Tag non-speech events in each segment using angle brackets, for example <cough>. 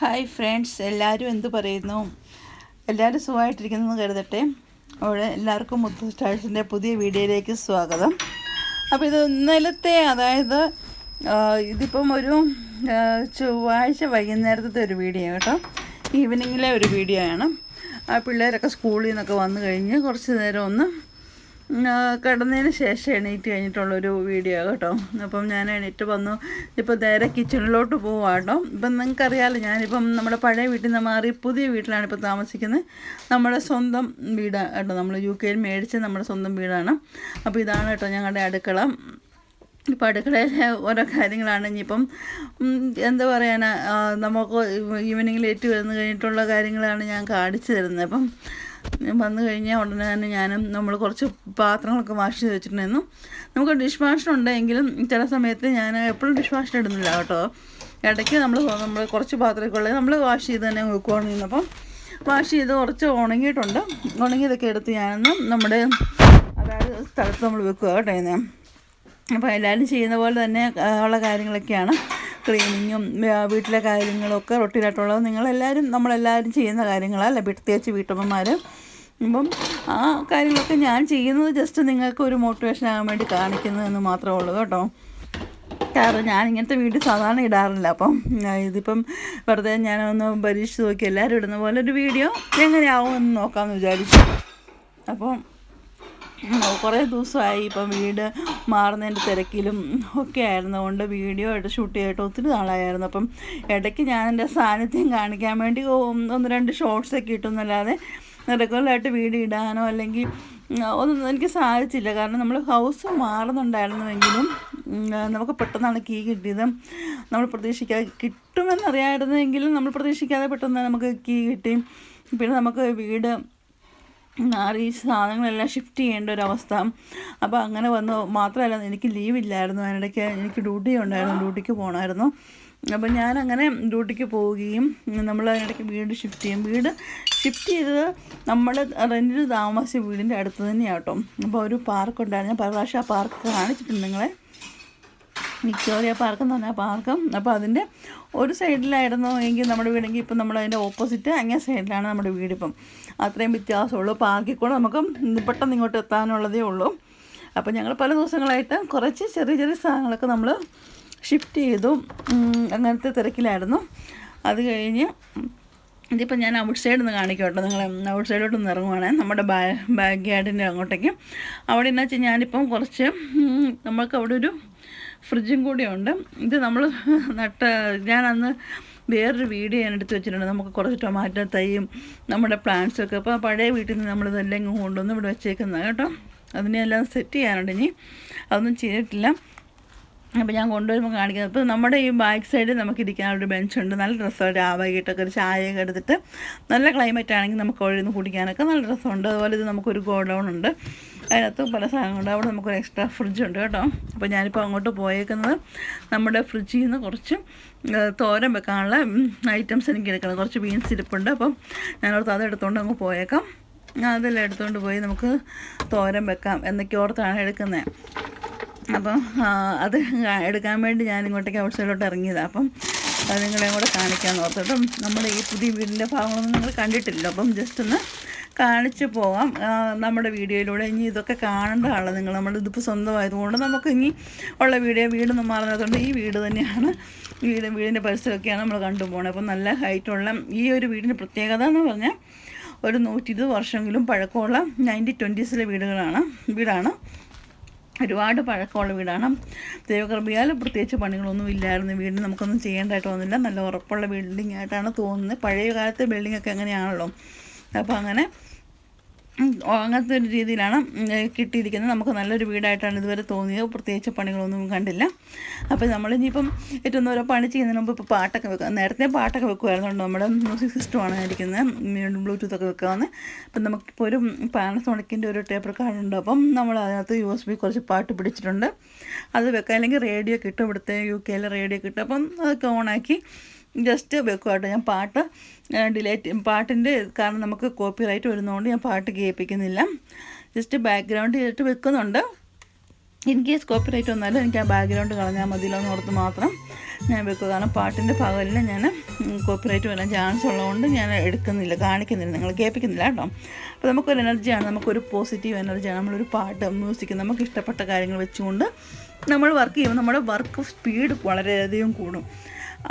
Hi friends എല്ലാവരും എന്ത് പറയുന്നു? എല്ലാവരും സുഖമായിട്ടിരിക്കുന്നു കരുതട്ടെ. അവിടെ എല്ലാവർക്കും മുത്തു സ്റ്റാഴ്സിന്റെ പുതിയ വീഡിയോയിലേക്ക് സ്വാഗതം. അപ്പോൾ ഇത് ഇന്നലത്തെ അതായത് ഇതിപ്പം ഒരു ചൊവ്വാഴ്ച വൈകുന്നേരത്തെ ഒരു വീഡിയോ കേട്ടോ. ഈവനിങ്ങിലെ ഒരു വീഡിയോ ആണ് ആ പിള്ളേരൊക്കെ സ്കൂളിൽ നിന്നൊക്കെ വന്നു കഴിഞ്ഞ് കുറച്ച് നേരം ഒന്ന് കിടന്നതിന് ശേഷം എണീറ്റ് കഴിഞ്ഞിട്ടുള്ളൊരു വീഡിയോ കേട്ടോ. അപ്പം ഞാൻ എണീറ്റ് വന്നു. ഇപ്പം നേരെ കിച്ചണിലോട്ട് പോവാം കേട്ടോ. ഇപ്പം നിങ്ങൾക്കറിയാമല്ലോ ഞാനിപ്പം നമ്മുടെ പഴയ വീട്ടിൽ നിന്ന് മാറി പുതിയ വീട്ടിലാണ് ഇപ്പോൾ താമസിക്കുന്നത്. നമ്മുടെ സ്വന്തം വീടാണ് കേട്ടോ. നമ്മൾ യു കെയിൽ മേടിച്ച നമ്മുടെ സ്വന്തം വീടാണ്. അപ്പോൾ ഇതാണ് കേട്ടോ ഞങ്ങളുടെ അടുക്കള. ഇപ്പം അടുക്കളയിലെ ഓരോ കാര്യങ്ങളാണ്. ഇനിയിപ്പം എന്താ പറയാനാ നമുക്ക് ഈവനിങ്ങിൽ ഏറ്റു വരുന്ന കഴിഞ്ഞിട്ടുള്ള കാര്യങ്ങളാണ് ഞാൻ കാണിച്ചു തരുന്നത്. അപ്പം വന്നു കഴിഞ്ഞാൽ ഉടനെ തന്നെ ഞാനും നമ്മൾ കുറച്ച് പാത്രങ്ങളൊക്കെ വാഷ് ചെയ്ത് വെച്ചിട്ടുണ്ടായിരുന്നു. നമുക്ക് ഡിഷ് വാഷർ ഉണ്ടെങ്കിലും ചില സമയത്ത് ഞാൻ എപ്പോഴും ഡിഷ് വാഷർ ഇടുന്നില്ല കേട്ടോ. ഇടയ്ക്ക് നമ്മൾ നമ്മൾ കുറച്ച് പാത്രമൊക്കെ നമ്മൾ വാഷ് ചെയ്ത് തന്നെ വെക്കുവാണ് അപ്പം വാഷ് ചെയ്ത് കുറച്ച് ഉണങ്ങിയിട്ടുണ്ട്. ഉണങ്ങിയതൊക്കെ എടുത്ത് ഞാനൊന്ന് നമ്മുടെ അതായത് സ്ഥലത്ത് നമ്മൾ വെക്കുക കേട്ടോ ഇന്ന് അപ്പോൾ എല്ലാവരും ചെയ്യുന്ന പോലെ തന്നെ ഉള്ള കാര്യങ്ങളൊക്കെയാണ്. ക്ലീനിങ്ങും വീട്ടിലെ കാര്യങ്ങളൊക്കെ റൊട്ടീനായിട്ടുള്ളത് നിങ്ങളെല്ലാവരും നമ്മളെല്ലാവരും ചെയ്യുന്ന കാര്യങ്ങളല്ല പ്രത്യേകിച്ച് വീട്ടമ്മമാർ അപ്പം ആ കാര്യങ്ങളൊക്കെ ഞാൻ ചെയ്യുന്നത് ജസ്റ്റ് നിങ്ങൾക്ക് ഒരു മോട്ടിവേഷൻ ആകാൻ വേണ്ടി കാണിക്കുന്നു എന്ന് മാത്രമേ ഉള്ളൂ കേട്ടോ. കാരണം ഞാൻ ഇങ്ങനത്തെ വീട് സാധാരണ ഇടാറില്ല. അപ്പം ഇതിപ്പം വെറുതെ ഞാനൊന്ന് പരീക്ഷിച്ച് നോക്കി എല്ലാവരും ഇടുന്ന പോലെ ഒരു വീഡിയോ എങ്ങനെയാവും എന്ന് നോക്കാമെന്ന് വിചാരിച്ചു. അപ്പം കുറേ ദിവസമായി ഇപ്പം വീട് മാറുന്നതിന്റെ തിരക്കിലും ഒക്കെ ആയിരുന്നുകൊണ്ട് വീഡിയോ ആയിട്ട് ഷൂട്ട് ചെയ്തിട്ട് ഒത്തിരി നാളായിരുന്നു. അപ്പം ഇടയ്ക്ക് ഞാൻ എന്റെ സാന്നിധ്യം കാണിക്കാൻ വേണ്ടി ഒന്ന് രണ്ട് ഷോർട്സൊക്കെ ഇട്ടുന്നല്ലാതെ റെഗുലറായിട്ട് വീഡിയോ ഇടാനോ അല്ലെങ്കിൽ ഒന്നും എനിക്ക് സാധിച്ചില്ല. കാരണം നമ്മൾ ഹൗസ് മാറുന്നുണ്ടായിരുന്നുവെങ്കിലും നമുക്ക് പെട്ടെന്നാണ് കീ കിട്ടിയത്. നമ്മൾ പ്രതീക്ഷിക്കാതെ കിട്ടുമെന്നറിയായിരുന്നെങ്കിലും നമ്മൾ പ്രതീക്ഷിക്കാതെ പെട്ടെന്ന് നമുക്ക് കീ കിട്ടി. പിന്നെ നമുക്ക് വീട് മാറി സാധനങ്ങളെല്ലാം ഷിഫ്റ്റ് ചെയ്യേണ്ട ഒരു അവസ്ഥ അപ്പോൾ അങ്ങനെ വന്നു. മാത്രമല്ല എനിക്ക് ലീവ് ഇല്ലായിരുന്നു. അതിനിടയ്ക്ക് എനിക്ക് ഡ്യൂട്ടി ഉണ്ടായിരുന്നു. ഡ്യൂട്ടിക്ക് പോകണമായിരുന്നു അപ്പോൾ ഞാനങ്ങനെ ഡ്യൂട്ടിക്ക് പോവുകയും നമ്മൾ അതിനിടയ്ക്ക് വീട് ഷിഫ്റ്റ് ചെയ്യും. വീട് ഷിഫ്റ്റ് ചെയ്തത് നമ്മൾ റെന്റിന് താമസിച്ച വീടിന്റെ അടുത്ത് തന്നെയാട്ടോ അപ്പോൾ ഒരു പാർക്ക് ഉണ്ടായിരുന്നു. ഞാൻ പല പ്രാവശ്യം ആ പാർക്ക് കാണിച്ചിട്ടുണ്ട് നിങ്ങളെ. വിക്ടോറിയ പാർക്ക് എന്ന് പറഞ്ഞാൽ പാർക്കും. അപ്പോൾ അതിന്റെ ഒരു സൈഡിലായിരുന്നു എങ്കിൽ നമ്മുടെ വീടെങ്കിൽ ഇപ്പം നമ്മൾ അതിന്റെ ഓപ്പോസിറ്റ് അങ്ങേ സൈഡിലാണ് നമ്മുടെ വീടിപ്പം അത്രയും വ്യത്യാസമുള്ളൂ. പാർക്കിൽ കൂടെ നമുക്ക് പെട്ടെന്ന് ഇങ്ങോട്ട് എത്താനുള്ളതേ ഉള്ളൂ. അപ്പോൾ ഞങ്ങൾ പല ദിവസങ്ങളായിട്ട് കുറച്ച് ചെറിയ ചെറിയ സാധനങ്ങളൊക്കെ നമ്മൾ ഷിഫ്റ്റ് ചെയ്തു. അങ്ങനത്തെ തിരക്കിലായിരുന്നു. അത് കഴിഞ്ഞ് ഇതിപ്പോൾ ഞാൻ ഔട്ട് സൈഡിൽ നിന്ന് കാണിക്കാം കേട്ടോ നിങ്ങൾ ഔട്ട് സൈഡിലോട്ട് നിന്ന് ഇറങ്ങുവാണ്. നമ്മുടെ ബാ ബാക്ക് യാർഡിന്റെ അങ്ങോട്ടേക്ക്. അവിടെ എന്നു വെച്ചാൽ ഞാനിപ്പം കുറച്ച് നമ്മൾക്ക് അവിടെ ഒരു ഫ്രിഡ്ജും കൂടിയുണ്ട്. ഇത് നമ്മൾ നട്ട ഞാൻ അന്ന് വേറൊരു വീഡിയോ ഞാൻ എടുത്ത് വെച്ചിട്ടുണ്ട്. നമുക്ക് കുറച്ച് ടൊമാറ്റോ തൈയും നമ്മുടെ പ്ലാന്റ്സും ഒക്കെ. അപ്പോൾ പഴയ വീട്ടിൽ നിന്ന് നമ്മളിതെല്ലാം ഇങ്ങ് കൊണ്ടുവന്ന് ഇവിടെ വെച്ചേക്കുന്നത് കേട്ടോ. അതിനെല്ലാം സെറ്റ് ചെയ്യാനുണ്ട് ഇനി. അതൊന്നും ചെയ്തിട്ടില്ല. അപ്പോൾ ഞാൻ കൊണ്ടുവരുമ്പോൾ കാണിക്കുന്നത് അപ്പോൾ നമ്മുടെ ഈ ബാക്ക് സൈഡിൽ നമുക്ക് ഇരിക്കാനൊരു ബെഞ്ചുണ്ട് നല്ല രസമാണ് രാവൈകിട്ടൊക്കെ ഒരു ചായയൊക്കെ എടുത്തിട്ട് നല്ല ക്ലൈമറ്റ് ആണെങ്കിൽ നമുക്ക് ഒഴിന്ന് കുടിക്കാനൊക്കെ നല്ല രസമുണ്ട്. അതുപോലെ ഇത് നമുക്കൊരു ഗോഡൗൺ ഉണ്ട്. അതിനകത്ത് പല സാധനങ്ങളുണ്ട് അവിടെ നമുക്കൊരു എക്സ്ട്രാ ഫ്രിഡ്ജ് ഉണ്ട് കേട്ടോ. അപ്പോൾ ഞാനിപ്പോൾ അങ്ങോട്ട് പോയേക്കുന്നത് നമ്മുടെ ഫ്രിഡ്ജിൽ നിന്ന് കുറച്ച് തോരൻ വെക്കാനുള്ള ഐറ്റംസ് എനിക്ക് എടുക്കണം. കുറച്ച് ബീൻസ് ഇരിപ്പുണ്ട്. അപ്പം ഞാനോർത്ത് അത് എടുത്തുകൊണ്ട് അങ്ങ് പോയേക്കാം. അതെല്ലാം എടുത്തുകൊണ്ട് പോയി നമുക്ക് തോരൻ വെക്കാം എന്നൊക്കെ ഓർത്താണ് എടുക്കുന്നത് അപ്പം അത് എടുക്കാൻ വേണ്ടി ഞാൻ ഇങ്ങോട്ടേക്ക് ഔട്ട് സൈഡിലോട്ട് ഇറങ്ങിയതാണ് അപ്പം നിങ്ങളെയും കൂടെ കാണിക്കാമെന്ന് ഓർത്തിട്ടും നമ്മുടെ ഈ പുതിയ വീടിന്റെ ഭാഗങ്ങളൊന്നും നിങ്ങൾ കണ്ടിട്ടില്ലല്ലോ. അപ്പം ജസ്റ്റ് ഒന്ന് കാണിച്ചു പോകാം നമ്മുടെ വീഡിയോയിലൂടെ ഇനി ഇതൊക്കെ കാണേണ്ടതാണല്ലോ നിങ്ങൾ. നമ്മൾ ഇതിപ്പോൾ സ്വന്തമായതുകൊണ്ട് നമുക്ക് ഇനി ഉള്ള വീഡിയോ വീടൊന്നും മാറുന്നതുകൊണ്ട് ഈ വീട് തന്നെയാണ്. വീട് വീടിന്റെ പരിസരമൊക്കെയാണ് നമ്മൾ കണ്ടു പോകുന്നത് അപ്പം നല്ല ഹൈറ്റുള്ള ഈ ഒരു വീടിന്റെ പ്രത്യേകത എന്ന് പറഞ്ഞാൽ ഒരു നൂറ്റി ഇരുപത് വർഷമെങ്കിലും പഴക്കമുള്ള നയന്റി ട്വന്റീസിലെ വീടുകളാണ് വീടാണ്. ഒരുപാട് പഴക്കമുള്ള വീടാണ്. ദൈവകൃപയാൽ പ്രത്യേകിച്ച് പണികളൊന്നും ഇല്ലായിരുന്നു. വീടിന് നമുക്കൊന്നും ചെയ്യേണ്ടതായിട്ട് വന്നില്ല. നല്ല ഉറപ്പുള്ള ബിൽഡിംഗ് ആയിട്ടാണ് തോന്നുന്നത്. പഴയ കാലത്തെ ബിൽഡിംഗ് ഒക്കെ അങ്ങനെയാണല്ലോ. അപ്പോൾ അങ്ങനെ അങ്ങനത്തെ ഒരു രീതിയിലാണ് കിട്ടിയിരിക്കുന്നത്. നമുക്ക് നല്ലൊരു വീടായിട്ടാണ് ഇതുവരെ തോന്നിയത്. പ്രത്യേകിച്ച് പണികളൊന്നും കണ്ടില്ല. അപ്പോൾ നമ്മൾ ഇനിയിപ്പം ഏറ്റവും ഓരോ പണി ചെയ്യുന്നതിന് മുമ്പ് ഇപ്പോൾ പാട്ടൊക്കെ വെക്കുക നേരത്തെ പാട്ടൊക്കെ വെക്കുമായിരുന്നുണ്ട് നമ്മുടെ മ്യൂസിക് സിസ്റ്റമാണ് ഇരിക്കുന്നത് ബ്ലൂടൂത്ത് ഒക്കെ വെക്കാവുന്നത് അപ്പം നമുക്കിപ്പോൾ ഒരു പാനസോണിക്കിന്റെ ഒരു ടേപ്പർ കാർഡുണ്ട്. അപ്പം നമ്മൾ അതിനകത്ത് യു എസ് ബി കുറച്ച് പാട്ട് പിടിച്ചിട്ടുണ്ട്. അത് വെക്കാം അല്ലെങ്കിൽ റേഡിയോ കിട്ടും ഇവിടുത്തെ യു കെയിലെ റേഡിയോ കിട്ടും അപ്പം അതൊക്കെ ഓണാക്കി ജസ്റ്റ് വെക്കുക കേട്ടോ ഞാൻ പാട്ട് ഡിലേറ്റ് പാട്ടിന്റെ കാരണം നമുക്ക് കോപ്പി റൈറ്റ് വരുന്നതുകൊണ്ട് ഞാൻ പാട്ട് കേൾപ്പിക്കുന്നില്ല. ജസ്റ്റ് ബാക്ക്ഗ്രൗണ്ട് ചെയ്തിട്ട് വെക്കുന്നുണ്ട്. ഇൻ കേസ് കോപ്പി റൈറ്റ് വന്നാലും എനിക്ക് ആ ബാക്ക്ഗ്രൗണ്ട് കളഞ്ഞാൽ മതിയല്ലോ എന്ന് ഓർത്ത് മാത്രം ഞാൻ വെക്കുക. കാരണം പാട്ടിന്റെ പകലിന് ഞാൻ കോപ്പി റൈറ്റ് വരാൻ ചാൻസ് ഉള്ളതുകൊണ്ട് ഞാൻ എടുക്കുന്നില്ല കാണിക്കുന്നില്ല നിങ്ങൾ കേൾപ്പിക്കുന്നില്ല കേട്ടോ. അപ്പോൾ നമുക്കൊരു എനർജിയാണ് നമുക്കൊരു പോസിറ്റീവ് എനർജിയാണ് നമ്മളൊരു പാട്ട് മ്യൂസിക് നമുക്ക് ഇഷ്ടപ്പെട്ട കാര്യങ്ങൾ വെച്ചുകൊണ്ട് നമ്മൾ വർക്ക് ചെയ്യുമ്പോൾ നമ്മുടെ വർക്ക് സ്പീഡ് വളരെയധികം കൂടും.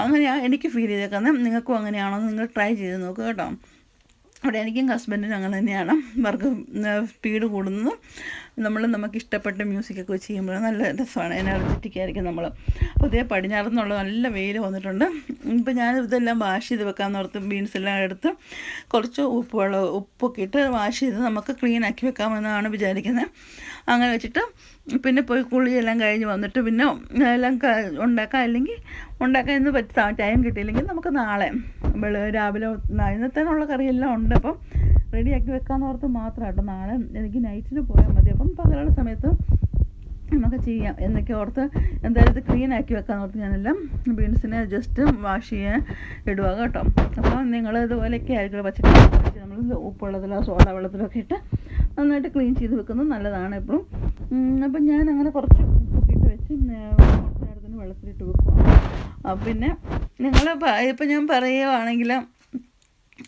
അങ്ങനെയാണ് എനിക്ക് ഫീൽ ചെയ്തേക്കുന്നത് നിങ്ങൾക്കും അങ്ങനെയാണോ നിങ്ങൾ ട്രൈ ചെയ്ത് നോക്കുക കേട്ടോ. അവിടെ എനിക്കും ഹസ്ബൻഡിനും അങ്ങനെ തന്നെയാണ്. വർക്ക് സ്പീഡ് കൂടുന്നു നമ്മൾ നമുക്ക് ഇഷ്ടപ്പെട്ട മ്യൂസിക്കൊക്കെ വെച്ച് ചെയ്യുമ്പോൾ നല്ല രസമാണ്. എനർജറ്റിക് ആയിരിക്കും നമ്മൾ. പുതിയ പടിഞ്ഞാറെന്നുള്ള പടിഞ്ഞാറ് നല്ല വെയിൽ വന്നിട്ടുണ്ട്. ഇപ്പം ഞാൻ ഇതെല്ലാം വാഷ് ചെയ്ത് വെക്കാമെന്ന് ഓർത്ത് ബീൻസ് എല്ലാം എടുത്ത് കുറച്ച് ഉപ്പ് വെള്ളം ഉപ്പൊക്കെ ഇട്ട് വാഷ് ചെയ്ത് നമുക്ക് ക്ലീൻ ആക്കി വെക്കാമെന്നാണ് വിചാരിക്കുന്നത് അങ്ങനെ വെച്ചിട്ട് പിന്നെ പോയി കുളിയെല്ലാം കഴിഞ്ഞ് വന്നിട്ട് പിന്നെ എല്ലാം ഉണ്ടാക്കാം. അല്ലെങ്കിൽ ഉണ്ടാക്കാൻ ഇന്ന് പറ്റി ടൈം കിട്ടിയില്ലെങ്കിൽ നമുക്ക് നാളെ വെളു രാവിലെ ഇന്നത്തെ ഇന്നത്തേനുള്ള കറിയെല്ലാം ഉണ്ട്. അപ്പം റെഡിയാക്കി വെക്കാമെന്ന് ഓർത്ത് മാത്രം കേട്ടോ നാളെ എനിക്ക് നൈറ്റിന് പോയാൽ മതി. അപ്പം പകലുള്ള സമയത്ത് നമുക്ക് ചെയ്യാം. എന്നൊക്കെ ഓർത്ത് എന്തായാലും ഇത് ക്ലീൻ ആക്കി വെക്കാമെന്ന് ഓർത്ത് ഞാനെല്ലാം ബീൻസിനെ ജസ്റ്റ് വാഷ് ചെയ്യാൻ ഇടുക കേട്ടോ. അപ്പോൾ നിങ്ങൾ ഇതുപോലെയൊക്കെ ആയിരിക്കും. പച്ചക്കറി നമ്മൾ ഉപ്പുവെള്ളത്തിലോ സോഡ വെള്ളത്തിലൊക്കെ ഇട്ട് നന്നായിട്ട് ക്ലീൻ ചെയ്ത് വെക്കുന്നത് നല്ലതാണ് എപ്പോഴും. അപ്പം ഞാൻ അങ്ങനെ കുറച്ച് ഉപ്പിട്ട് വെച്ച് നേരത്തിന് വെള്ളത്തിലിട്ട് വെക്കുക പിന്നെ നിങ്ങൾ ഇപ്പം ഞാൻ പറയുവാണെങ്കിൽ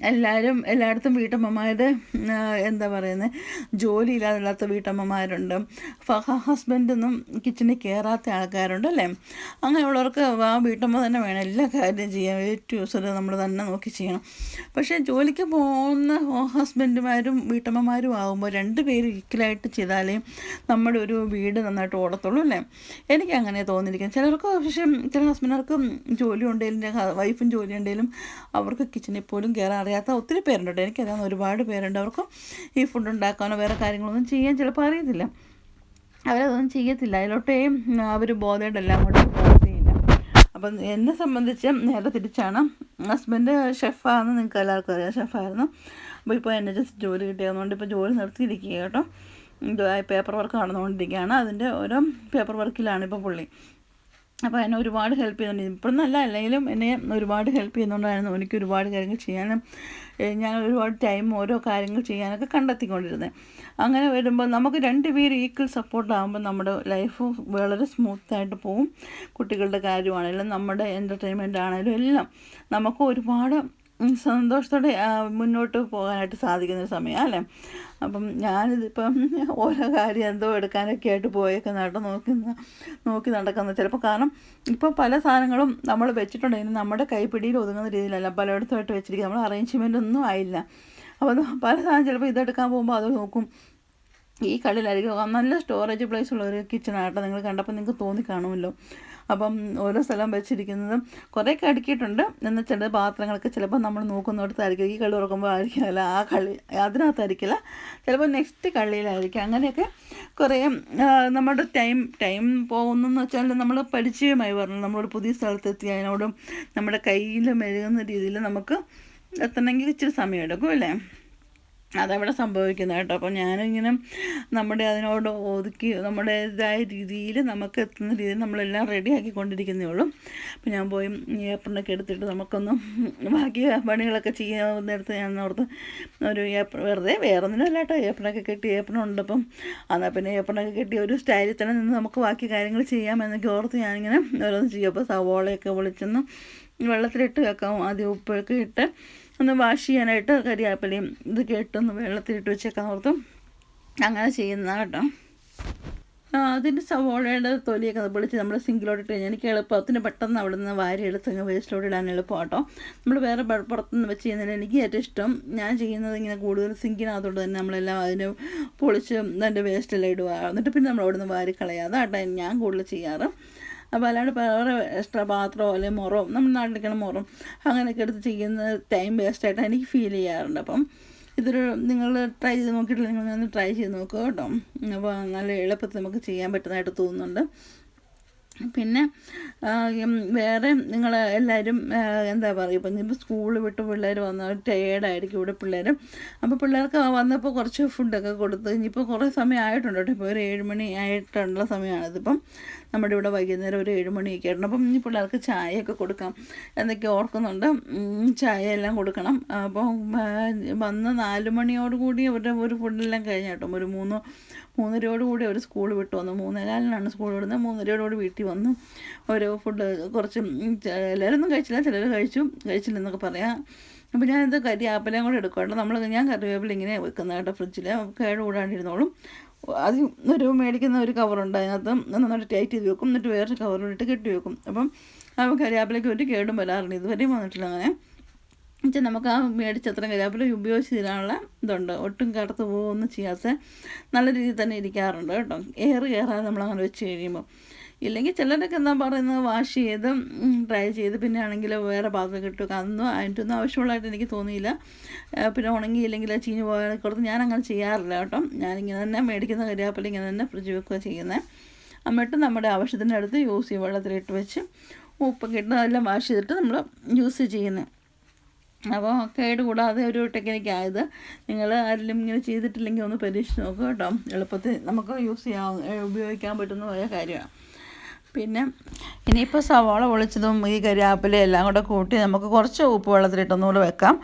എല്ലാവരും എല്ലായിടത്തും വീട്ടമ്മമാരുടെ ആ, എന്താ പറയുന്നത് ജോലിയില്ലാതില്ലാത്ത വീട്ടമ്മമാരുണ്ട്. ഹസ്ബൻഡൊന്നും കിച്ചണിൽ കയറാത്ത ആൾക്കാരുണ്ട് അല്ലേ? അങ്ങനെയുള്ളവർക്ക് ആ വീട്ടമ്മ തന്നെ വേണം എല്ലാ കാര്യം ചെയ്യാൻ. ഏറ്റവും ദിവസം നമ്മൾ തന്നെ നോക്കി ചെയ്യണം. പക്ഷേ ജോലിക്ക് പോകുന്ന ഹസ്ബൻഡുമാരും വീട്ടമ്മമാരും ആകുമ്പോൾ രണ്ട് പേര് ഈക്വലായിട്ട് ചെയ്താലേ നമ്മുടെ ഒരു വീട് നന്നായിട്ട് ഓടത്തുള്ളൂ അല്ലേ? എനിക്ക് അങ്ങനെ തോന്നിയിരിക്കുന്നത് ചിലർക്ക് പക്ഷേ ചില ഹസ്ബൻഡർക്കും ജോലി ഉണ്ടെങ്കിലും വൈഫും ജോലി ഉണ്ടെങ്കിലും അവർക്ക് കിച്ചണിൽ പോലും കയറാൻ അറിയാത്ത ഒത്തിരി പേരുണ്ട് എനിക്കറിയാവുന്ന ഒരുപാട് പേരുണ്ട്. അവർക്കും ഈ ഫുഡ് ഉണ്ടാക്കാനോ വേറെ കാര്യങ്ങളൊന്നും ചെയ്യാൻ ചിലപ്പോൾ അറിയത്തില്ല. അവരതൊന്നും ചെയ്യത്തില്ല. അതിലോട്ടേ അവർ ബോധേഡെല്ലാം അങ്ങോട്ട് പോകത്തേയില്ല അപ്പം എന്നെ സംബന്ധിച്ച് നേരെ തിരിച്ചാണ്. ഹസ്ബൻഡ് ഷെഫാണെന്ന് നിങ്ങൾക്ക് എല്ലാവർക്കും അറിയാം. ഷെഫായിരുന്നു അപ്പോൾ ഇപ്പോൾ എന്നെ ജസ്റ്റ് ജോലി കിട്ടിയതുകൊണ്ട് ഇപ്പോൾ ജോലി നിർത്തിയിരിക്കുക കേട്ടോ. പേപ്പർ വർക്ക് നടന്നുകൊണ്ടിരിക്കുകയാണ് അതിന്റെ ഓരോ പേപ്പർ വർക്കിലാണ് ഇപ്പോൾ പുള്ളി. അപ്പോൾ എന്നെ ഒരുപാട് ഹെൽപ്പ് ചെയ്യുന്നുണ്ട് ഇപ്പോഴും നല്ല അല്ലെങ്കിലും എന്നെ ഒരുപാട് ഹെൽപ്പ് ചെയ്യുന്നുണ്ടായിരുന്നു എനിക്ക് ഒരുപാട് കാര്യങ്ങൾ ചെയ്യാനും ഞാൻ ഒരുപാട് ടൈം ഓരോ കാര്യങ്ങൾ ചെയ്യാനൊക്കെ കണ്ടെത്തിക്കൊണ്ടിരുന്നത് അങ്ങനെ വരുമ്പോൾ നമുക്ക് രണ്ട് പേര് ഈക്വൽ സപ്പോർട്ട് ആകുമ്പോൾ നമ്മുടെ ലൈഫ് വളരെ സ്മൂത്തായിട്ട് പോകും കുട്ടികളുടെ കാര്യമാണെങ്കിലും നമ്മുടെ എന്റർടൈൻമെന്റ് ആണെങ്കിലും എല്ലാം നമുക്ക് ഒരുപാട് സന്തോഷത്തോടെ മുന്നോട്ട് പോകാനായിട്ട് സാധിക്കുന്ന സമയം അല്ലേ? അപ്പം ഞാനിതിപ്പം <laughs> ഓരോ കാര്യം എന്തോ എടുക്കാനൊക്കെ ആയിട്ട് പോയേക്കുന്നതായിട്ട് നോക്കി നോക്കി നടക്കുന്നത്. ചിലപ്പോൾ കാരണം ഇപ്പോൾ പല സാധനങ്ങളും നമ്മൾ വെച്ചിട്ടുണ്ടെങ്കിലും നമ്മുടെ കൈപ്പിടിയിൽ ഒതുങ്ങുന്ന രീതിയിലല്ല. പലയിടത്തുമായിട്ട് വെച്ചിരിക്കുക നമ്മൾ അറേഞ്ച്മെന്റ് ഒന്നും ആയില്ല. അപ്പോൾ പല സാധനം ചിലപ്പോൾ ഇതെടുക്കാൻ പോകുമ്പോൾ അത് നോക്കും. ഈ കള്ളിലായിരിക്കും നല്ല സ്റ്റോറേജ് പ്ലേസ് ഉള്ള ഒരു കിച്ചണാട്ടോ നിങ്ങൾ കണ്ടപ്പോൾ നിങ്ങൾക്ക് തോന്നി കാണുമല്ലോ. അപ്പം ഓരോ സ്ഥലം വെച്ചിരിക്കുന്നതും കുറേയൊക്കെ അടുക്കിയിട്ടുണ്ട്. എന്നാൽ ചില പാത്രങ്ങളൊക്കെ ചിലപ്പോൾ നമ്മൾ നോക്കുന്നിടത്തായിരിക്കും. ഈ കള്ളി തുറക്കുമ്പോൾ ആയിരിക്കില്ല ആ കള്ളി അതിനകത്തായിരിക്കില്ല. ചിലപ്പോൾ നെക്സ്റ്റ് കള്ളിയിലായിരിക്കും. അങ്ങനെയൊക്കെ കുറേ നമ്മുടെ ടൈം ടൈം പോകുന്നതെന്ന് വെച്ചാൽ നമ്മൾ പരിചയമായി പറഞ്ഞു. നമ്മളൊരു പുതിയ സ്ഥലത്തെത്തി അതിനോടും നമ്മുടെ കയ്യിൽ മെഴുകുന്ന രീതിയിൽ നമുക്ക് എത്തണമെങ്കിൽ ഇച്ചിരി സമയം എടുക്കും അല്ലേ? അതവിടെ സംഭവിക്കുന്നത് കേട്ടോ. അപ്പോൾ ഞാനിങ്ങനെ നമ്മുടെ അതിനോട് ഒതുക്കി നമ്മുടേതായ രീതിയിൽ നമുക്ക് എത്തുന്ന രീതിയിൽ നമ്മളെല്ലാം റെഡിയാക്കി ആക്കിക്കൊണ്ടിരിക്കുന്നേ ഉള്ളൂ. അപ്പോൾ ഞാൻ പോയി ഏപ്രണൊക്കെ എടുത്തിട്ട് നമുക്കൊന്ന് ബാക്കി പണികളൊക്കെ ചെയ്യാവുന്നിടത്ത് ഞാൻ ഓർത്ത് ഒരു ഏപ്ര വെറുതെ വേറെ ഒന്നിനല്ല കേട്ടോ. ഏപ്രണൊക്കെ കെട്ടി ഏപ്രണുണ്ട് അപ്പം എന്നാൽ പിന്നെ ഏപ്രണൊക്കെ കെട്ടി ഒരു സ്റ്റൈലിൽ തന്നെ നിന്ന് നമുക്ക് ബാക്കി കാര്യങ്ങൾ ചെയ്യാമെന്നൊക്കെ ഓർത്ത് ഞാനിങ്ങനെ ഓരോന്ന് ചെയ്യും. അപ്പോൾ സവോളയൊക്കെ വിളിച്ചൊന്ന് വെള്ളത്തിലിട്ട് വെക്കാം. ആദ്യം ഉപ്പൊക്കെ ഇട്ട് ഒന്ന് വാഷ് ചെയ്യാനായിട്ട് കരിയാപ്പിലയും ഇത് കേട്ടൊന്ന് വെള്ളത്തിലിട്ട് വെച്ചേക്കാൻ ഓർത്തും അങ്ങനെ ചെയ്യുന്ന കേട്ടോ. അതിന്റെ സവോളയുടെ തൊലിയൊക്കെ പൊളിച്ച് നമ്മൾ സിങ്കിലോട്ട് ഇട്ട് കഴിഞ്ഞാൽ എനിക്ക് എളുപ്പത്തിന് പെട്ടെന്ന് അവിടെ നിന്ന് വാരി എടുത്ത് അങ്ങ് വേസ്റ്റിലോട്ട് ഇടാൻ എളുപ്പം കേട്ടോ. നമ്മൾ വേറെ പുറത്തുനിന്ന് വെച്ച് ചെയ്യുന്നതിന് എനിക്ക് ഏറ്റവും ഇഷ്ടം ഞാൻ ചെയ്യുന്നത് ഇങ്ങനെ കൂടുതൽ സിങ്കിനകത്തോട്ട് തന്നെ നമ്മളെല്ലാം അതിന് പൊളിച്ച് അതിന്റെ വേസ്റ്റെല്ലാം ഇടുക. എന്നിട്ട് പിന്നെ നമ്മൾ അവിടെ നിന്ന് വാരി കളയാതെ അതാട്ടോ ഞാൻ കൂടുതൽ ചെയ്യാറ്. അപ്പോൾ അല്ലാണ്ട് വേറെ എക്സ്ട്രാ പാത്രമോ അല്ലെങ്കിൽ മുറോ നമ്മുടെ നാട്ടിലേക്കാണ് മുറം അങ്ങനെയൊക്കെ എടുത്ത് ചെയ്യുന്ന ടൈം വേസ്റ്റായിട്ട് എനിക്ക് ഫീൽ ചെയ്യാറുണ്ട്. അപ്പം ഇതൊരു നിങ്ങൾ ട്രൈ ചെയ്ത് നോക്കിയിട്ടില്ല നിങ്ങൾ ഒന്ന് ട്രൈ ചെയ്ത് നോക്കുക കേട്ടോ. അപ്പോൾ നല്ല എളുപ്പത്തിൽ നമുക്ക് ചെയ്യാൻ പറ്റുന്നതായിട്ട് തോന്നുന്നുണ്ട്. പിന്നെ വേറെ നിങ്ങൾ എല്ലാവരും എന്താ പറയുക ഇപ്പം ഇപ്പം സ്കൂൾ വിട്ട് പിള്ളേർ വന്ന ടയേർഡായിരിക്കും ഇവിടെ പിള്ളേർ അപ്പോൾ പിള്ളേർക്ക് വന്നപ്പോൾ കുറച്ച് ഫുഡൊക്കെ കൊടുത്ത് ഇനിയിപ്പോൾ കുറേ സമയം ആയിട്ടുണ്ട് കേട്ടോ. ഇപ്പോൾ ഒരു ഏഴ് മണി ആയിട്ടുള്ള സമയമാണിതിപ്പം നമ്മുടെ ഇവിടെ വൈകുന്നേരം ഒരു ഏഴ് മണിയൊക്കെ അപ്പം ഇനി പിള്ളേർക്ക് ചായയൊക്കെ കൊടുക്കാം. എന്നൊക്കെ ഓർക്കുന്നുണ്ട്? ചായ എല്ലാം കൊടുക്കണം. അപ്പോൾ വന്ന് നാല് മണിയോട് കൂടി അവരുടെ ഒരു ഫുഡെല്ലാം കഴിഞ്ഞ കേട്ടോ. ഒരു മൂന്ന് മൂന്നരയോടുകൂടി ഒരു സ്കൂൾ വിട്ടു വന്നു. മൂന്നേകാലിനാണ് സ്കൂൾ വിടുന്നത്. മൂന്നരയോടുകൂടി വീട്ടിൽ വന്നു. ഓരോ ഫുഡ് കുറച്ച് എല്ലാവരൊന്നും എല്ലാവരും കഴിച്ചില്ല. ചിലർ കഴിച്ചു. കഴിച്ചില്ലെന്നൊക്കെ പറയാം. അപ്പോൾ ഞാനിത് കരിയാപ്പലയും കൂടെ എടുക്കുകയാണ് നമ്മൾ ഞാൻ കറിവേപ്പില ഇങ്ങനെ വെക്കുന്ന കേട്ടോ ഫ്രിഡ്ജിൽ കേട് കൂടാണ്ടിരുന്നോളും. അത് ഒരു മേടിക്കുന്ന ഒരു കവറുണ്ട് അതിനകത്ത്. നന്നായിട്ട് ടൈറ്റ് ചെയ്ത് വെക്കും. എന്നിട്ട് വേറൊരു കവറിലിട്ട് കെട്ടി വെക്കും. അപ്പം ആ കരിയാപ്പിലയ്ക്ക് ഒരു കേടും വരാറുണ്ട് ഇതുവരെയും വന്നിട്ടില്ല അങ്ങനെ. എന്നുവെച്ചാൽ നമുക്ക് ആ മേടിച്ചത്ര അത്ര കരിയാപ്പില ഉപയോഗിച്ച് തീരാനുള്ള ഇതുണ്ട്. ഒട്ടും കറുത്ത് പോകുമൊന്നും ചെയ്യാത്ത നല്ല രീതിയിൽ തന്നെ ഇരിക്കാറുണ്ട് കേട്ടോ. ഏറ് കയറാതെ നമ്മളങ്ങനെ വെച്ച് കഴിയുമ്പോൾ ഇല്ലെങ്കിൽ ചിലരൊക്കെ എന്താ പറയുന്നത് വാഷ് ചെയ്ത് ഡ്രൈ ചെയ്ത് പിന്നെ ആണെങ്കിൽ വേറെ പാത്രം കിട്ടുക അതൊന്നും അതിന്റെ ഒന്നും ആവശ്യമുള്ളതായിട്ട് എനിക്ക് തോന്നിയില്ല. പിന്നെ ഉണങ്ങിയില്ലെങ്കിൽ ചീഞ്ഞ് പോയാൽ കൊടുത്ത് ഞാൻ അങ്ങനെ ചെയ്യാറില്ല കേട്ടോ. ഞാനിങ്ങനെ തന്നെ മേടിക്കുന്ന കരിയാപ്പില ഇങ്ങനെ തന്നെ ഫ്രിഡ്ജ് വെക്കുക ചെയ്യുന്നത് എന്നിട്ട് നമ്മുടെ ആവശ്യത്തിന്റെ അടുത്ത് യൂസ് ചെയ്യും. വെള്ളത്തിലിട്ട് വെച്ച് ഉപ്പൊക്കെ ഇട്ട് അതെല്ലാം വാഷ് ചെയ്തിട്ട് നമ്മൾ യൂസ് ചെയ്യുന്നത് അപ്പോൾ കേട് കൂടാതെ ഒരു ടെക്നിക്കായത് നിങ്ങൾ ആരെങ്കിലും ഇങ്ങനെ ചെയ്തിട്ടില്ലെങ്കിൽ ഒന്ന് പരീക്ഷിച്ച് നോക്കുക കേട്ടോ. എളുപ്പത്തിൽ നമുക്ക് യൂസ് ചെയ്യാവുന്ന ഉപയോഗിക്കാൻ പറ്റുന്ന ഒരു കാര്യമാണ്. പിന്നെ ഇനിയിപ്പോൾ സവാള പൊളിച്ചതും ഈ കരിയാപ്പില എല്ലാം കൂടെ കൂട്ടി നമുക്ക് കുറച്ച് ഉപ്പ് വെള്ളത്തിലിട്ടൊന്നുകൂടെ വെക്കാം.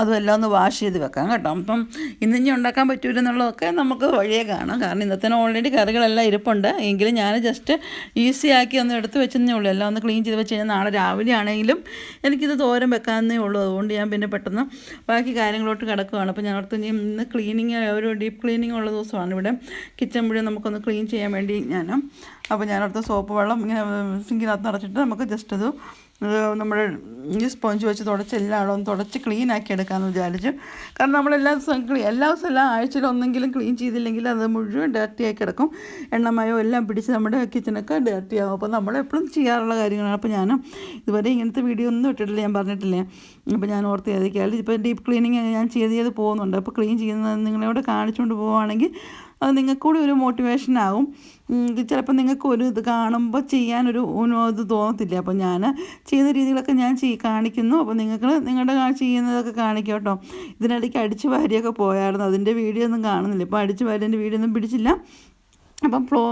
അതും എല്ലാം ഒന്ന് വാഷ് ചെയ്ത് വെക്കാം കേട്ടോ. അപ്പം ഇന്ന് ഇനി ഉണ്ടാക്കാൻ പറ്റൂലെന്നുള്ളതൊക്കെ നമുക്ക് വഴിയേ കാണാം. കാരണം ഇന്നത്തെ ഓൾറെഡി കറികളെല്ലാം ഇരിപ്പുണ്ട്. എങ്കിലും ഞാൻ ജസ്റ്റ് ഈസി ആക്കി ഒന്ന് എടുത്ത് വെച്ചതേ ഉള്ളൂ. എല്ലാം ഒന്ന് ക്ലീൻ ചെയ്ത് വെച്ച് കഴിഞ്ഞാൽ നാളെ രാവിലെ ആണെങ്കിലും എനിക്കിത് തോരൻ വെക്കാമെന്നേ ഉള്ളൂ. അതുകൊണ്ട് ഞാൻ പിന്നെ പെട്ടെന്ന് ബാക്കി കാര്യങ്ങളോട്ട് കിടക്കുകയാണ് അപ്പോൾ ഇനി ഇന്ന് ക്ലീനിങ് ഒരു ഡീപ്പ് ക്ലീനിങ് ഉള്ള ദിവസമാണ് ഇവിടെ. കിച്ചൺ മുഴുവൻ നമുക്കൊന്ന് ക്ലീൻ ചെയ്യാൻ വേണ്ടി ഞാൻ അപ്പോൾ ഞാനടുത്ത സോപ്പ് വെള്ളം ഇങ്ങനെ സിങ്കിനകത്ത് നിറച്ചിട്ട് നമുക്ക് ജസ്റ്റ് അത് നമ്മുടെ ഈ സ്പോഞ്ച് വെച്ച് തുടച്ച് എല്ലായിടവും തുടച്ച് ക്ലീൻ ആക്കി എടുക്കാമെന്ന് വിചാരിച്ചു. കാരണം നമ്മളെല്ലാ ദിവസവും ക്ലീൻ എല്ലാ ദിവസവും എല്ലാ ആഴ്ചയിലും ഒന്നെങ്കിലും ക്ലീൻ ചെയ്തില്ലെങ്കിൽ അത് മുഴുവൻ ഡേർട്ടി ആയി കിടക്കും. എണ്ണമയോ എല്ലാം പിടിച്ച് നമ്മുടെ കിച്ചണൊക്കെ ഡേർട്ടി ആകും അപ്പോൾ നമ്മൾ എപ്പോഴും ചെയ്യാറുള്ള കാര്യങ്ങളാണ്. അപ്പോൾ ഞാൻ ഇതുവരെ ഇങ്ങനത്തെ വീഡിയോ ഒന്നും ഇട്ടിട്ടില്ല ഞാൻ പറഞ്ഞിട്ടില്ല. അപ്പോൾ ഞാൻ ഓർത്ത് ചെയ്തേക്കാൽ ഇപ്പോൾ ഡീപ്പ് ക്ലീനിങ് ഞാൻ ചെയ്ത് ചെയ്ത് പോകുന്നുണ്ട്. അപ്പോൾ ക്ലീൻ ചെയ്യുന്നത് നിങ്ങളോട് കാണിച്ചുകൊണ്ട് പോവുകയാണെങ്കിൽ അത് നിങ്ങൾക്കൂടി ഒരു മോട്ടിവേഷൻ ആകും ചിലപ്പോൾ നിങ്ങൾക്ക് ഒരു ഇത് കാണുമ്പോൾ ചെയ്യാനൊരു ഇത് തോന്നത്തില്ല. അപ്പോൾ ഞാൻ ചെയ്യുന്ന രീതികളൊക്കെ ഞാൻ ചെയ് കാണിക്കുന്നു. അപ്പോൾ നിങ്ങൾക്ക് നിങ്ങളുടെ ചെയ്യുന്നതൊക്കെ കാണിക്കും കേട്ടോ ഇതിനിടയ്ക്ക് അടിച്ചു വാരിയൊക്കെ പോയായിരുന്നു. അതിന്റെ വീഡിയോ ഒന്നും കാണുന്നില്ല. ഇപ്പോൾ അടിച്ചു വാരിന്റെ വീഡിയോ ഒന്നും പിടിച്ചില്ല. അപ്പം ഫ്ലോ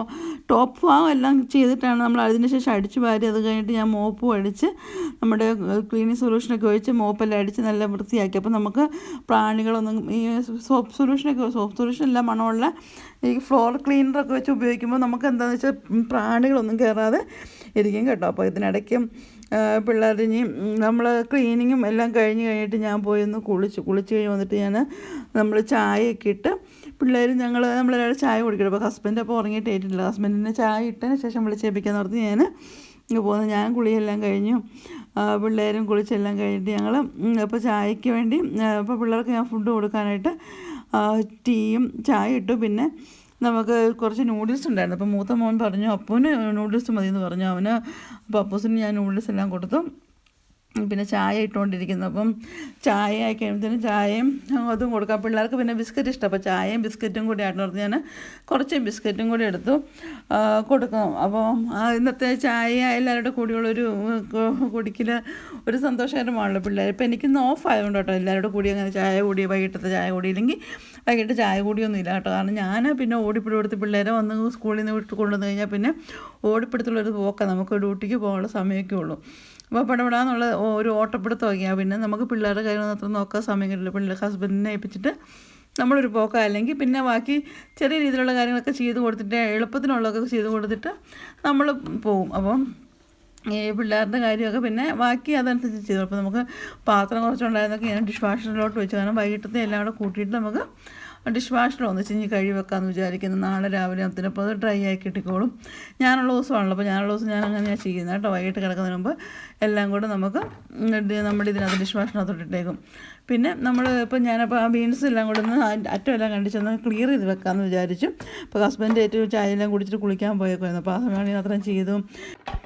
ടോപ്പ് ഭാഗം എല്ലാം ചെയ്തിട്ടാണ് നമ്മൾ അതിന് ശേഷം അടിച്ച് വാരി അത് കഴിഞ്ഞിട്ട് ഞാൻ മോപ്പും അടിച്ച് നമ്മുടെ ക്ലീനിങ് സൊല്യൂഷനൊക്കെ ഒഴിച്ച് മോപ്പെല്ലാം അടിച്ച് നല്ല വൃത്തിയാക്കി. അപ്പോൾ നമുക്ക് പ്രാണികളൊന്നും ഈ സോപ്പ് സൊല്യൂഷനൊക്കെ സോപ്പ് സൊല്യൂഷൻ എല്ലാം മണമുള്ള ഈ ഫ്ലോർ ക്ലീനറൊക്കെ വെച്ച് ഉപയോഗിക്കുമ്പോൾ നമുക്ക് എന്താണെന്ന് വെച്ചാൽ പ്രാണികളൊന്നും കയറാതെ ഇരിക്കും കേട്ടോ. അപ്പോൾ ഇതിനിടയ്ക്ക് പിള്ളേർ ഇനി നമ്മൾ ക്ലീനിങ്ങും എല്ലാം കഴിഞ്ഞ് കഴിഞ്ഞിട്ട് ഞാൻ പോയി ഒന്ന് കുളിച്ചു കുളിച്ച് കഴിഞ്ഞ് വന്നിട്ട് ഞാൻ നമ്മൾ ചായയൊക്കെ ഇട്ട് പിള്ളേർ ഞങ്ങൾ നമ്മളൊരാൾ ചായ കുടിക്കണം. അപ്പോൾ ഹസ്ബൻഡ് അപ്പോൾ ഉറങ്ങിയിട്ട് ഏറ്റിട്ടില്ല. ഹസ്ബൻഡിനെ ചായ ഇട്ടതിന് ശേഷം വിളിച്ചേപ്പിക്കാന്ന് പറഞ്ഞ് ഞാൻ പോകുന്നത് ഞാൻ കുളിയെല്ലാം കഴിഞ്ഞു. പിള്ളേരും കുളിച്ചെല്ലാം കഴിഞ്ഞിട്ട് ഞങ്ങൾ ഇപ്പോൾ ചായയ്ക്ക് വേണ്ടി ഇപ്പോൾ പിള്ളേർക്ക് ഞാൻ ഫുഡ് കൊടുക്കാനായിട്ട് ടീയും ചായ ഇട്ടു. പിന്നെ നമുക്ക് കുറച്ച് നൂഡിൽസ് ഉണ്ടായിരുന്നു. അപ്പോൾ മൂത്ത മോൻ പറഞ്ഞു അപ്പൂന് നൂഡിൽസ് മതി എന്ന് പറഞ്ഞു. അവന് അപ്പോൾ അപ്പൂസിന് ഞാൻ നൂഡിൽസ് എല്ലാം കൊടുത്തു. പിന്നെ ചായ ഇട്ടുകൊണ്ടിരിക്കുന്നു. അപ്പം ചായ ആയി കഴിയുമ്പോഴത്തേനും ചായയും അതും കൊടുക്കാം. പിള്ളേർക്ക് പിന്നെ ബിസ്ക്കറ്റ് ഇഷ്ടം. അപ്പോൾ ചായയും ബിസ്ക്കറ്റും കൂടി ആയിട്ട് പറഞ്ഞ് ഞാൻ കുറച്ച് ബിസ്ക്കറ്റും കൂടി എടുത്തു കൊടുക്കും. അപ്പോൾ ഇന്നത്തെ ചായ എല്ലാവരുടെ കൂടിയുള്ളൊരു കുടിക്കൽ ഒരു സന്തോഷകരമാണല്ലോ പിള്ളേർ ഇപ്പം എനിക്കിന്ന് ഓഫ് ആയതുകൊണ്ട് കേട്ടോ എല്ലാവരുടെ കൂടി അങ്ങനെ ചായ കൂടി വൈകിട്ടത്തെ ചായ കൂടിയില്ലെങ്കിൽ വൈകിട്ട് ചായ കൂടിയൊന്നും ഇല്ല കേട്ടോ. കാരണം ഞാൻ പിന്നെ ഓടിപ്പിടി കൊടുത്ത് പിള്ളേരെ വന്ന് സ്കൂളിൽ നിന്ന് വിട്ട് കൊണ്ടുവന്ന് കഴിഞ്ഞാൽ പിന്നെ ഓടിപ്പിടുത്തുള്ളൊരു പോക്കാണ്. നമുക്ക് ഡ്യൂട്ടിക്ക് പോകാനുള്ള സമയമൊക്കെ ഉള്ളൂ. അപ്പോൾ പടപടാന്നുള്ള ഒരു ഓട്ടപ്പെടുത്തമൊക്കെയാണ് പിന്നെ നമുക്ക് പിള്ളേരുടെ കാര്യങ്ങൾ അത്ര നോക്കാൻ സമയം കിട്ടില്ല പിള്ളേർ ഹസ്ബൻഡിനെ ഏൽപ്പിച്ചിട്ട് നമ്മളൊരു പോക്ക. അല്ലെങ്കിൽ പിന്നെ ബാക്കി ചെറിയ രീതിയിലുള്ള കാര്യങ്ങളൊക്കെ ചെയ്ത് കൊടുത്തിട്ട് എളുപ്പത്തിനുള്ളതൊക്കെ ചെയ്ത് കൊടുത്തിട്ട് നമ്മൾ പോവും. അപ്പം ഈ പിള്ളേരുടെ കാര്യമൊക്കെ പിന്നെ ബാക്കി അതനുസരിച്ച് ചെയ്തു. അപ്പോൾ നമുക്ക് പാത്രം കുറച്ചുണ്ടായിരുന്നൊക്കെ ഞാൻ ഡിഷ് വാഷറിലോട്ട് വെച്ച്. കാരണം വൈകിട്ടത്തെ എല്ലാം കൂടെ കൂട്ടിയിട്ട് നമുക്ക് ഡിഷ് വാഷറിൽ ഒന്നിച്ച് ഇനി കഴുകി വെക്കാമെന്ന് വിചാരിക്കുന്നു. നാളെ രാവിലെ അപ്പോൾ അത് ഡ്രൈ ആയി കിട്ടിക്കോളും. ഞാനുള്ള ദിവസമാണല്ലോ അപ്പോൾ ഞാനുള്ള ദിവസം ഞാൻ അങ്ങനെയാണ് ചെയ്യുന്നത് കേട്ടോ. വൈകിട്ട് കിടക്കുന്നതിന് മുമ്പ് എല്ലാം കൂടെ നമുക്ക് നമ്മുടെ ഇതിനകത്ത് ഡിഷ് വാഷിനകത്തോട്ട് ഇട്ടേക്കും. പിന്നെ നമ്മൾ ഇപ്പം ഞാനപ്പോൾ ആ ബീൻസ് എല്ലാം കൂടെ ഒന്ന് അറ്റം എല്ലാം കണ്ടിച്ചൊന്ന് ക്ലിയർ ചെയ്ത് വെക്കാമെന്ന് വിചാരിച്ചു. അപ്പോൾ ഹസ്ബൻഡ് ഏറ്റവും ചായ എല്ലാം കുടിച്ചിട്ട് കുളിക്കാൻ പോയേക്കുമായിരുന്നു അപ്പോൾ ആ സമയമാണ് അത്രയും ചെയ്തു.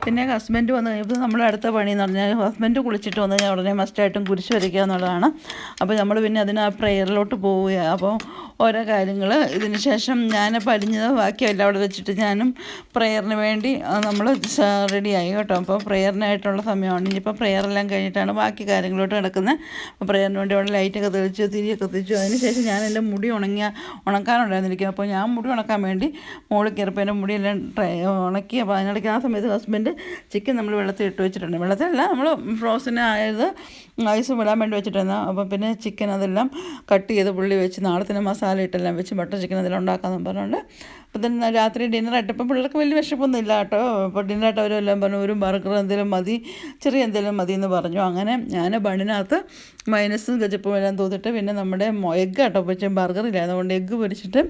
പിന്നെ ഹസ്ബൻഡ് വന്ന് കഴിഞ്ഞപ്പോൾ നമ്മൾ അടുത്ത പണി എന്ന് പറഞ്ഞാൽ ഹസ്ബൻഡ് കുളിച്ചിട്ട് വന്ന് കഴിഞ്ഞാൽ ഉടനെ മസ്റ്റായിട്ടും കുരിശ് വരയ്ക്കുക എന്നുള്ളതാണ്. അപ്പോൾ നമ്മൾ പിന്നെ അതിന് ആ പ്രെയറിലോട്ട് പോവുകയാണ്. അപ്പോൾ ഓരോ കാര്യങ്ങൾ. ഇതിന് ശേഷം ഞാൻ പലിഞ്ഞത് ബാക്കി എല്ലാം അവിടെ വെച്ചിട്ട് ഞാനും പ്രെയറിന് വേണ്ടി നമ്മൾ റെഡിയായി കേട്ടോ. അപ്പോൾ പ്രെയറിനായിട്ടുള്ള സമയമാണ്. ഇനിയിപ്പോൾ പ്രെയറെല്ലാം കഴിഞ്ഞിട്ടാണ് ബാക്കി കാര്യങ്ങളോട്ട് കിടക്കുന്നത് അപ്പോൾ പ്രെയറിന് വേണ്ടി അവിടെ ലൈറ്റൊക്കെ തെളിച്ച് തിരിയൊക്കെ തെളിച്ചു. അതിന് ശേഷം ഞാൻ എന്റെ മുടി ഉണങ്ങിയ ഉണക്കാനുണ്ടായിരുന്നിരിക്കും. അപ്പോൾ ഞാൻ മുടി ഉണക്കാൻ വേണ്ടി മുകളിൽ കയറിപ്പോൾ എന്റെ മുടിയെല്ലാം ഉണക്കി. അപ്പോൾ അതിനിടയ്ക്ക് ആ സമയത്ത് ഹസ്ബൻഡ് ചിക്കൻ നമ്മൾ വെള്ളത്തിൽ ഇട്ട് വെച്ചിട്ടുണ്ട്. വെള്ളത്തിലല്ല നമ്മൾ ഫ്രോസൺ ആയത് ഐസ് വിടാൻ വേണ്ടി വെച്ചിട്ടുണ്ടായിരുന്നു അപ്പോൾ പിന്നെ ചിക്കൻ അതെല്ലാം കട്ട് ചെയ്ത് പുള്ളി വെച്ച് നാളെ തന്നെ മസാല ഇട്ടെല്ലാം വെച്ച് ബട്ടർ ചിക്കൻ അതിൽ ഉണ്ടാക്കാമെന്ന് പറഞ്ഞുകൊണ്ട് അപ്പോൾ തന്നെ രാത്രി ഡിന്നറായിട്ട് ഇപ്പം പിള്ളേർക്ക് വലിയ വിശപ്പൊന്നും ഇല്ല കേട്ടോ. അപ്പോൾ ഡിന്നറായിട്ട് അവരെല്ലാം പറഞ്ഞു ഒരു ബർഗർ എന്തെങ്കിലും മതി ചെറിയ എന്തെങ്കിലും മതി എന്ന് പറഞ്ഞു. അങ്ങനെ ഞാൻ ബണ്ണിനകത്ത് മൈനസും ഗജപ്പും എല്ലാം തൂത്തിട്ട് പിന്നെ നമ്മുടെ എഗ്ഗ് കേട്ടോ വെച്ച് ബർഗർ ഇല്ലായിരുന്നു അതുകൊണ്ട് എഗ്ഗ് പൊരിച്ചിട്ട്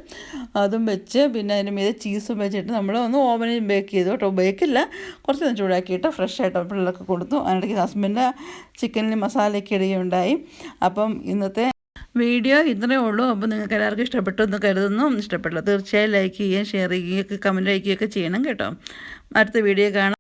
അതും വെച്ച് പിന്നെ അതിന് മീതെ ചീസും വെച്ചിട്ട് നമ്മൾ ഒന്ന് ഓവനിൽ ബേക്ക് ചെയ്തു കേട്ടോ. ബേക്കില്ല കുറച്ചൊന്ന് ചൂടാക്കിയിട്ട് ഫ്രഷ് ആയിട്ട് പിള്ളേർക്ക് കൊടുത്തു. അതിനിടയ്ക്ക് ഹസ്ബൻഡ് ചിക്കനിൽ മസാലയൊക്കെ ഇടുകയുണ്ടായി. അപ്പം ഇന്നത്തെ വീഡിയോ ഇത്രയേ ഉള്ളൂ. അപ്പോൾ നിങ്ങൾക്ക് എല്ലാവർക്കും ഇഷ്ടപ്പെട്ടു എന്ന് കരുതുന്നു. ഇഷ്ടപ്പെട്ടില്ല തീർച്ചയായും ലൈക്ക് ചെയ്യുകയും ഷെയർ ചെയ്യുകയൊക്കെ കമന്റ് അയക്കുകയൊക്കെ ചെയ്യണം കേട്ടോ. അടുത്ത വീഡിയോ കാണാം.